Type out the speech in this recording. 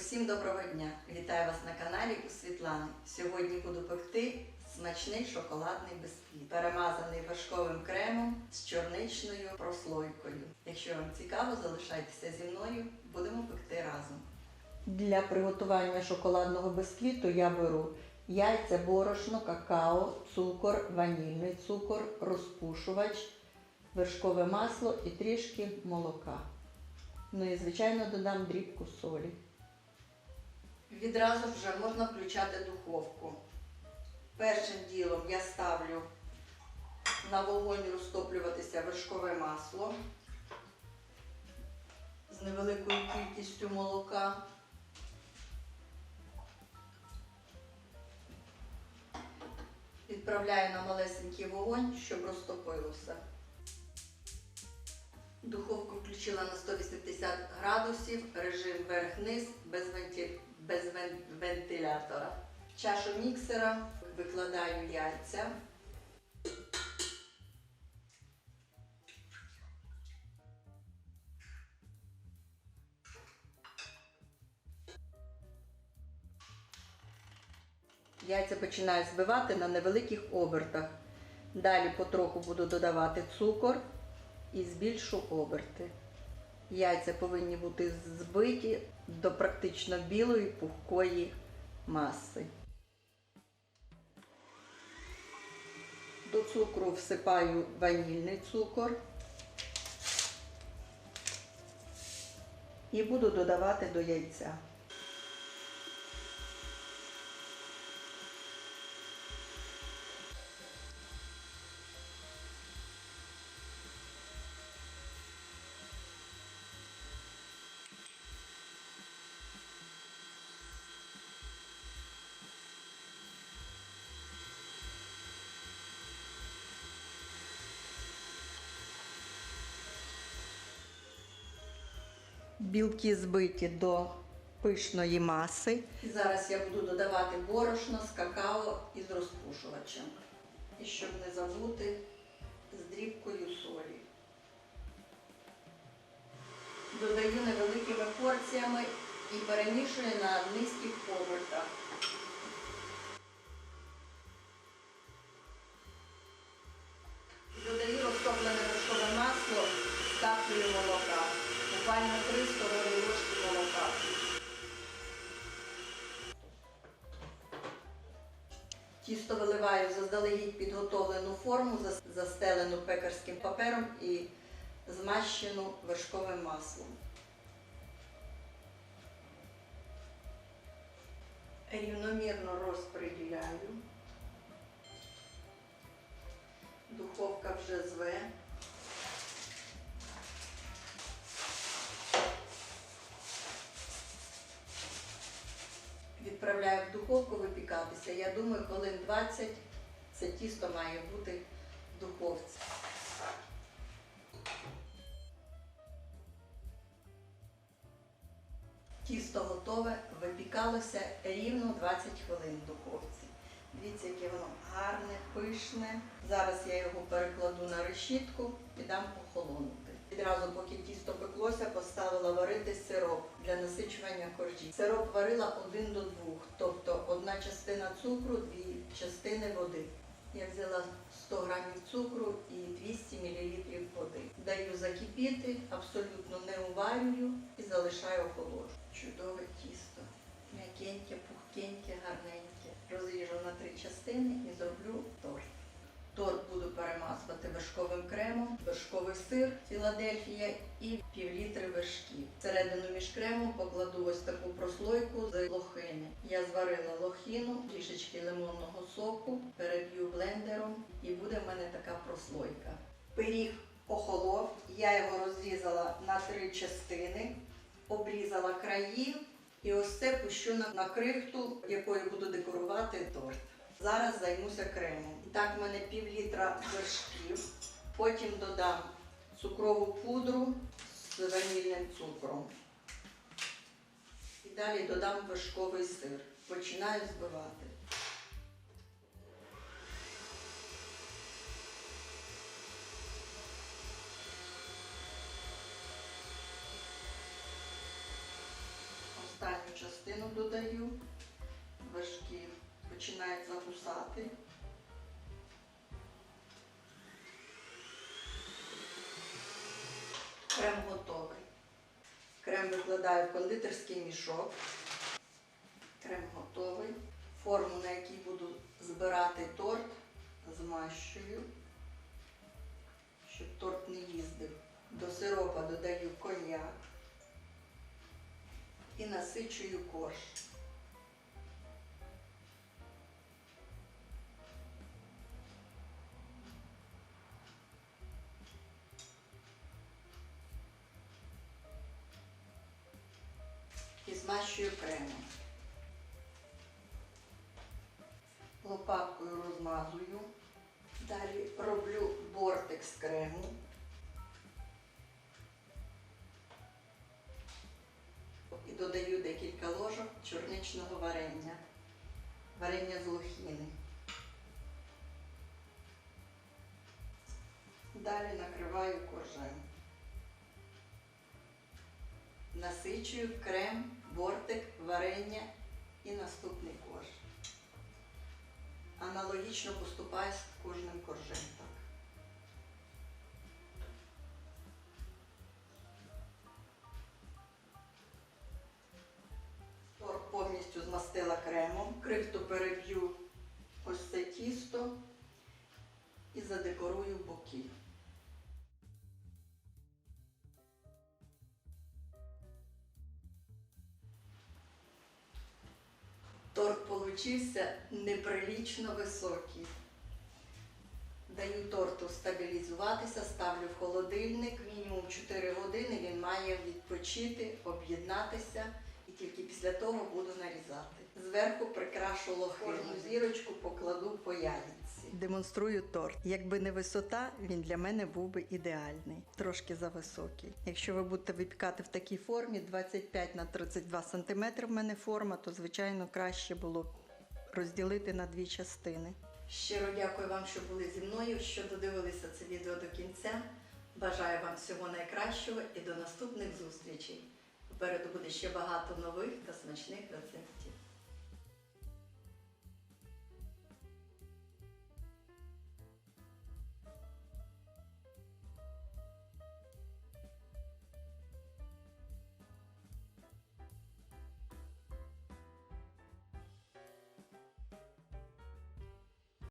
Усім доброго дня! Вітаю вас на каналі у Світлани. Сьогодні буду пекти смачний шоколадний бисквіт, перемазаний вершковим кремом з чорничною прослойкою. Якщо вам цікаво, залишайтеся зі мною, будемо пекти разом. Для приготування шоколадного бисквіту я беру яйця, борошно, какао, цукор, ванільний цукор, розпушувач, вершкове масло і трішки молока. Ну і звичайно додам дрібку солі. Відразу вже можна включати духовку. Першим ділом я ставлю на вогонь розтоплюватися вершкове масло з невеликою кількістю молока. Відправляю на малесенький вогонь, щоб розтопилося. Духовку включила на 180 градусів, режим верх-низ без, венті... без вен... вентилятора. В чашу міксера викладаю яйця. Яйця починаю збивати на невеликих обертах. Далі потроху буду додавати цукор і збільшу оберти. Яйця повинні бути збиті до практично білої пухкої маси. До цукру всипаю ванільний цукор і буду додавати до яйця. Білки збиті до пишної маси. Зараз я буду додавати борошно з какао і з розпушувачем. І щоб не забути, з дрібкою солі. Додаю невеликими порціями і перемішую на низьких обертах. Тісто виливаю в заздалегідь підготовлену форму, застелену пекарським папером і змащену вершковим маслом. Рівномірно розподіляю. Духовка вже зве. В духовку випікатися. Я думаю, хвилин 20 це тісто має бути в духовці. Тісто готове, випікалося рівно 20 хвилин в духовці. Дивіться, яке воно гарне, пишне. Зараз я його перекладу на решітку і дам охолонути. Відразу, поки тісто пеклося, поставила варити сироп для насичування коржі. Сироп варила один до двох, тобто одна частина цукру, дві частини води. Я взяла 100 грамів цукру і 200 мл води. Даю закипіти, абсолютно не уварюю і залишаю охолоджу. Чудове тісто. М'якеньке, пухкеньке, гарненьке. Розріжу на три частини і зроблю торт. Торт перемазувати вершковим кремом, вершковий сир Філадельфія і півлітри вершків. Всередину між кремом покладу ось таку прослойку з лохини. Я зварила лохину, трішечки лимонного соку, переб'ю блендером і буде в мене така прослойка. Пиріг охолов, я його розрізала на три частини, обрізала краї і ось це пущу на крихту, якою буду декорувати торт. Зараз займуся кремом. І так, в мене пів літра вершків. Потім додам цукрову пудру з ванільним цукром. І далі додам вершковий сир. Починаю збивати. останню частину. додаю. Починають загусати. Крем готовий. Крем викладаю в кондитерський мішок. Крем готовий. Форму, на якій буду збирати торт, змащую, щоб торт не їздив. До сиропа додаю коньяк і насичую корж. Змащую кремом. Лопаткою розмазую. Далі роблю бортик з крему. І додаю декілька ложок чорничного варення. Варення з лохіни. Далі накриваю коржем. Насичую крем, бортик, варення і наступний корж. Аналогічно поступаю з кожним коржем. Так. Торт повністю змастила кремом. Крихту переб'ю ось це тісто і задекорую боки. Получився неприлічно високий. Даю торту стабілізуватися, ставлю в холодильник. Мінімум 4 години він має відпочити, об'єднатися і тільки після того буду нарізати. Зверху прикрашу лохину зірочку, покладу по яйці. Демонструю торт. Якби не висота, він для мене був би ідеальний, трошки зависокий. Якщо ви будете випікати в такій формі 25 на 32 см в мене форма, то звичайно краще було б розділити на дві частини. Щиро дякую вам, що були зі мною, що додивилися це відео до кінця. Бажаю вам всього найкращого і до наступних зустрічей. Попереду буде ще багато нових та смачних рецептів.